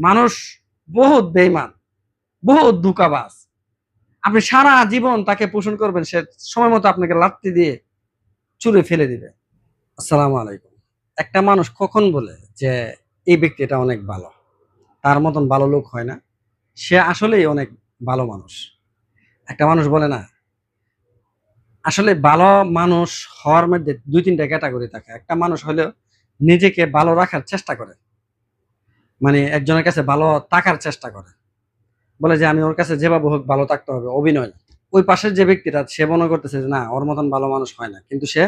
মানুষ বহুত বেইমান বহুত দুকাবাজ আপনি সারা জীবন তাকে পোষণ করবেন, সে সময় মতো আপনাকে লাত্তি দিয়ে চুরে ফেলে দিবে। আসসালামু আলাইকুম। একটা মানুষ কখন বলে যে, এই ব্যক্তি এটা অনেক ভালো তার মতন ভালো লোক হয় না। সে আসলেই অনেক ভালো মানুষ। একটা মানুষ বলে না, আসলে ভালো মানুষ হওয়ার মধ্যে দুই তিনটা ক্যাটাগরি থাকে। একটা মানুষ হলেও নিজেকে ভালো রাখার চেষ্টা করে। মানে একজনের কাছে ভালো থাকার চেষ্টা করে। বলে যে, আমি ওর কাছে যেভাবে হোক ভালো থাকতে হবে, অভিনয় ওই পাশের যে ব্যক্তিটা, সে মনে করতেছে যে, না, ওর মতন ভালো মানুষ হয় না। কিন্তু সে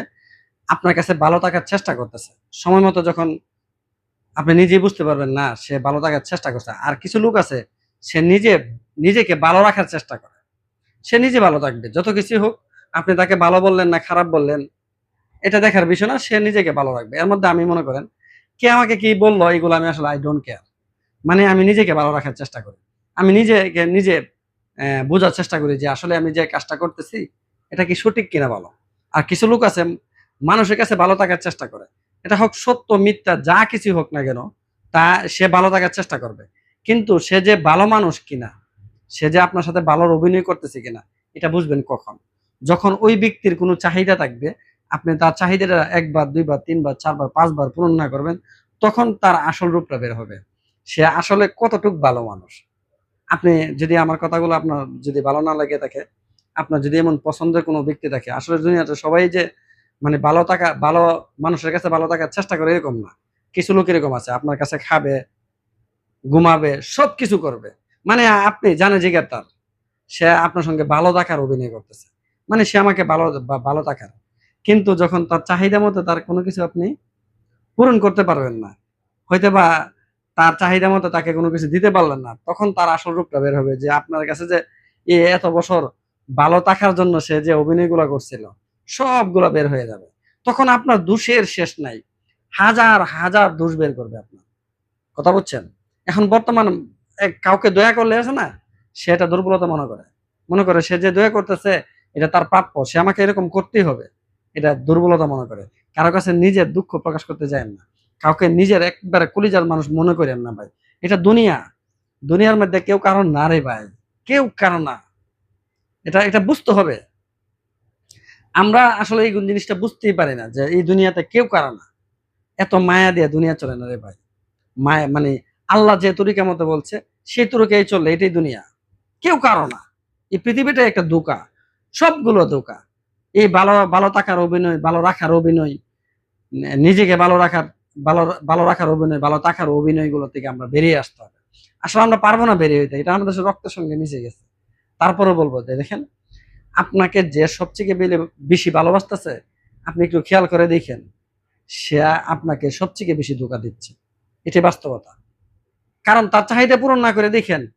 আপনার কাছে ভালো থাকার চেষ্টা করতেছে। সময় মতো যখন আপনি নিজেই বুঝতে পারবেন, না, সে ভালো থাকার চেষ্টা করছে। আর কিছু লোক আছে, সে নিজে, নিজেকে ভালো রাখার চেষ্টা করে। সে নিজে ভালো থাকবে, যত কিছু হোক। আপনি তাকে ভালো বললেন না খারাপ বললেন, এটা দেখার বিষয় না, সে নিজেকে ভালো রাখবে। এর মধ্যে আমি মনে করেন, কে আমাকে কি বলল, এগুলো আমি আসলে আই ডোন্ট কেয়ার মানে আমি নিজেকে ভালো রাখার চেষ্টা করি। আমি নিজেকে, নিজে বোঝার চেষ্টা করি যে আসলে আমি যে কাজটা করতেছি, এটা কি সঠিক কিনা ভালো আর কিছু লোক আছে, মানুষের কাছে ভালো থাকার চেষ্টা করে। এটা হোক সত্য, মিথ্যা, যা কিছু হোক না কেন, তা সে ভালো থাকার চেষ্টা করবে। কিন্তু সে যে ভালো মানুষ কিনা, সে যে আপনার সাথে ভালোর অভিনয় করতেছে কিনা, এটা বুঝবেন কখন। যখন ওই ব্যক্তির কোনো চাহিদা থাকবে, আপনি তার চাহিদাটা একবার, দুইবার, তিনবার, চারবার, পাঁচবার পূরণ না করবেন, তখন তার আসল রূপটা বের হবে। সে আসলে কতটুক ভালো মানুষ? আপনি যদি আমার কথাগুলো আপনার যদি ভালো না লাগে থাকে আপনার যদি এমন পছন্দের কোনো ব্যক্তি থাকে আসলে দুনিয়াতে সবাই যে মানে ভালো থাকা, ভালো মানুষের কাছে ভালো থাকার চেষ্টা করে এরকম না। কিছু লোক এরকম আছে, আপনার কাছে খাবে, ঘুমাবে সব কিছু করবে। মানে আপনি জানে জিগার তার সে আপনার সঙ্গে ভালো থাকার অভিনয় করতেছে। মানে সে আমাকে ভালো ভালো থাকার। কিন্তু যখন তার চাহিদা মতো তার কোনো কিছু আপনি পূরণ করতে পারবেন না। হয়তো বা তার চাহিদা মতো তাকে কোনো কিছু দিতে পারলেন না। তখন তার আসল রূপটা বের হবে যে আপনার কাছে যে এ এত বছর ভালো থাকার জন্য সে যে অভিনয়গুলো করছিল, সবগুলো বের হয়ে যাবে। তখন আপনার দোষের শেষ নাই। হাজার হাজার দোষ বের করবে আপনার। কথা বুঝছেন? এখন বর্তমান কাউকে দয়া করলে আছে না, সে এটা দুর্বলতা মনে করে। মনে করে সে যে দয়া করতেছে, এটা তার প্রাপ্য। সে আমাকে এরকম করতেই হবে। এটা দুর্বলতা মনে করে। কারও কাছে নিজের দুঃখ প্রকাশ করতে যায় না। কাউকে নিজের একবারে কলিজার মানুষ মনে করেন না ভাই। এটা দুনিয়া। দুনিয়ার মধ্যে কেউ কারণ না রে ভাই। কেউ কারণ না। এটা এটা বুঝতে হবে। আমরা আসলে এই জিনিসটা বুঝতেই পারি না যে এই দুনিয়াতে কেউ কারও না। এত মায়া দিয়ে দুনিয়া চলে না রে ভাই। মায়া মানে আল্লাহ যে তরিকা মতো বলছে, সেই তরিকাই চললে এটাই দুনিয়া। কেউ কারও না। এই পৃথিবীটা একটা দোকা সবগুলো দোকা এই ভালো ভালো থাকার অভিনয়, ভালো রাখার অভিনয়, নিজেকে ভালো রাখার ভালো ভালো রাখার অভিনয়, ভালো থাকার অভিনয়গুলো থেকে আমরা বেরিয়ে আসতে হবে। আসলে আমরা পারব না বেরিয়ে হইতে, এটা আমাদের রক্তের সঙ্গে মিশে গেছে। তারপরে বলব যে, দেখেন, আপনাকে যে সবচেয়ে বেলে- বেশি ভালোবাসতেছে, আপনি একটু খেয়াল করে দেখেন, সে আপনাকে সবচেয়ে বেশি ধোকা দিচ্ছে। এটি বাস্তবতা। কারণ তার চাহিদা পূরণ না করে দেখেন,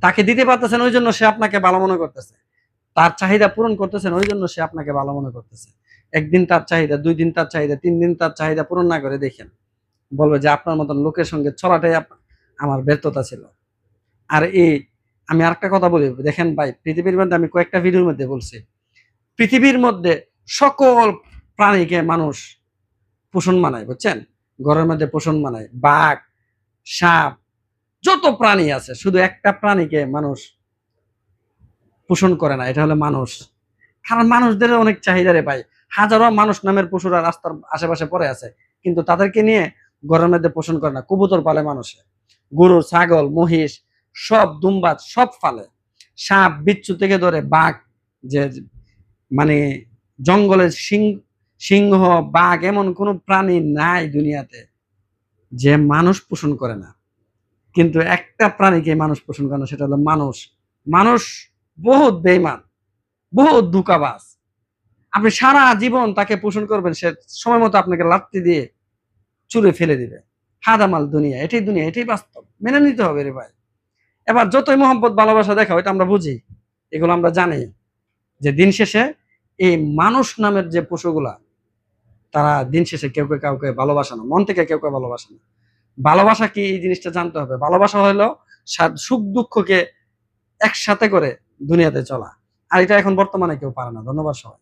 তাকে দিতে পারতেছেন ওই জন্য সে আপনাকে ভালো মনে করতেছে। তার চাহিদা পূরণ করতেছেন ওই জন্য সে আপনাকে ভালো মনে করতেছে। একদিন তার চাহিদা, দুই দিন তার চাহিদা, তিন দিন তার চাহিদা পূরণ না করে দেখেন। বলবে যে আপনার মতন লোকের সঙ্গে ছড়াটাই আমার ব্যর্থতা ছিল। আর এই, আমি আরেকটা কথা বলি, দেখেন ভাই, পৃথিবীর মধ্যে আমি কয়েকটা ভিডিওর মধ্যে বলছি। পৃথিবীর মধ্যে সকল প্রাণীকে মানুষ পোষণ মানায়, বুঝছেন? ঘরের মধ্যে পোষণ মানায়। বাঘ, সাপ, যত প্রাণী আছে, শুধু একটা প্রাণীকে মানুষ পোষণ করে না, এটা হলো মানুষ। কারণ মানুষদের অনেক চাহিদা রে ভাই। হাজারো মানুষ নামের পশুরা রাস্তার আশেপাশে পড়ে আছে, কিন্তু তাদেরকে নিয়ে ঘরের মধ্যে পোষণ করে না, কবুতর পালে মানুষে। গরু, ছাগল, মহিষ, সব দুম্বাজ সব ফালে। সাপ, বিচ্ছু থেকে ধরে বাঘ, যে মানে জঙ্গলের সিংহ, বাঘ, এমন কোনো প্রাণী নাই দুনিয়াতে যে মানুষ পোষণ করে না। কিন্তু একটা প্রাণীকে মানুষ পোষণ করে না, সেটা হলো মানুষ। মানুষ বহুত বেইমান বহুত দুকাবাজ আপনি সারা জীবন তাকে পোষণ করবেন, সে সময় মতো আপনাকে লাত্তি দিয়ে চুরে ফেলে দিবে। হাদামাল দুনিয়া, এটাই দুনিয়া, এটাই বাস্তব। মেনে নিতে হবে রে ভাই। এবার যতই মোহাম্মত ভালোবাসা দেখা এটা আমরা বুঝি, এগুলো আমরা জানি যে দিন শেষে এই মানুষ নামের যে পশুগুলা, তারা দিন শেষে কেউ কেউ কাউকে ভালোবাসে না, মন থেকে কেউ কেউ ভালোবাসে না। ভালোবাসা কি এই জিনিসটা জানতে হবে? ভালোবাসা হলো সুখ দুঃখকে একসাথে করে দুনিয়াতে চলা। আর এটা এখন বর্তমানে কেউ পারে না। ধন্যবাদ সবাই।